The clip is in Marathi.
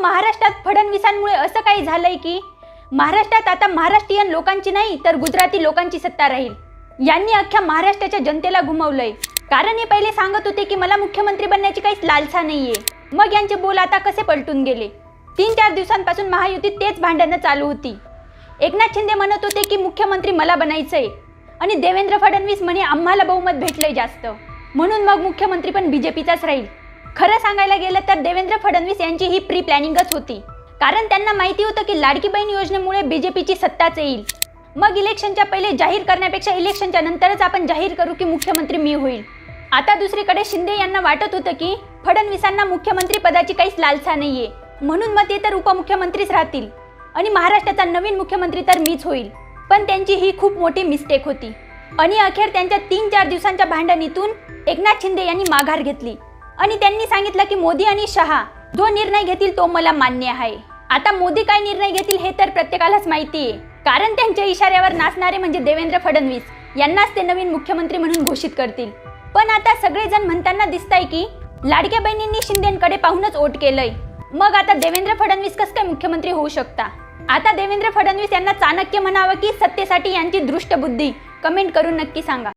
महाराष्ट्रात फडणवीसांमुळे असं काही झालंय की? महाराष्ट्रात आता महाराष्ट्रीयन लोकांची नाही तर गुजराती लोकांची सत्ता राहील. यांनी अख्ख्या महाराष्ट्राच्या जनतेला घुमवलंय कारण हे पहिले सांगत होते की मला मुख्यमंत्री बनण्याची काहीच लालसा नाहीये. मग यांचे बोल आता कसे पलटून गेले? तीन चार दिवसांपासून महायुतीत तेच भांडणं चालू होती. एकनाथ शिंदे म्हणत होते की मुख्यमंत्री मला बनायचंय. आणि देवेंद्र फडणवीस म्हणे आम्हाला बहुमत भेटलंय जास्त. म्हणून मग मुख्यमंत्री पण बीजेपीचाच राहील. खरं सांगायला गेलं तर देवेंद्र फडणवीस यांची ही प्री प्लॅनिंगच होती. कारण त्यांना माहिती होतं की लाडकी बहीण योजनेमुळे बीजेपीची सत्ताच येईल. मग इलेक्शनच्या पहिले जाहीर करण्यापेक्षा इलेक्शनच्या नंतरच आपण जाहीर करू की मुख्यमंत्री मी होईल. आता दुसरीकडे शिंदे यांना वाटत होतं की फडणवीसांना मुख्यमंत्री पदाची काहीच लालसा नाहीये. म्हणून मग ते तर उपमुख्यमंत्रीच राहतील. आणि महाराष्ट्राचा नवीन मुख्यमंत्री तर मीच होईल. पण त्यांची ही खूप मोठी मिस्टेक होती. आणि अखेर त्यांच्या तीन चार दिवसांच्या भांडणीतून एकनाथ शिंदे यांनी माघार घेतली. आणि त्यांनी सांगितलं की मोदी आणि शहा जो निर्णय घेतील तो मला मान्य आहे. आता मोदी काय निर्णय घेतील हे तर प्रत्येकालाच माहिती आहे. कारण त्यांच्या इशाऱ्यावर नाचणारे म्हणजे देवेंद्र फडणवीस यांनाच ते नवीन मुख्यमंत्री म्हणून घोषित करतील. पण आता सगळेजण म्हणताना दिसतंय की लाडक्या बहिणींनी शिंदेकडे पाहूनच ओट केलंय. मग आता देवेंद्र फडणवीस कसं काय मुख्यमंत्री होऊ शकता? आता देवेंद्र फडणवीस यांना चाणक्य म्हणावं की सत्तेसाठी यांची दृष्टबुद्धी? कमेंट करून नक्की सांगा.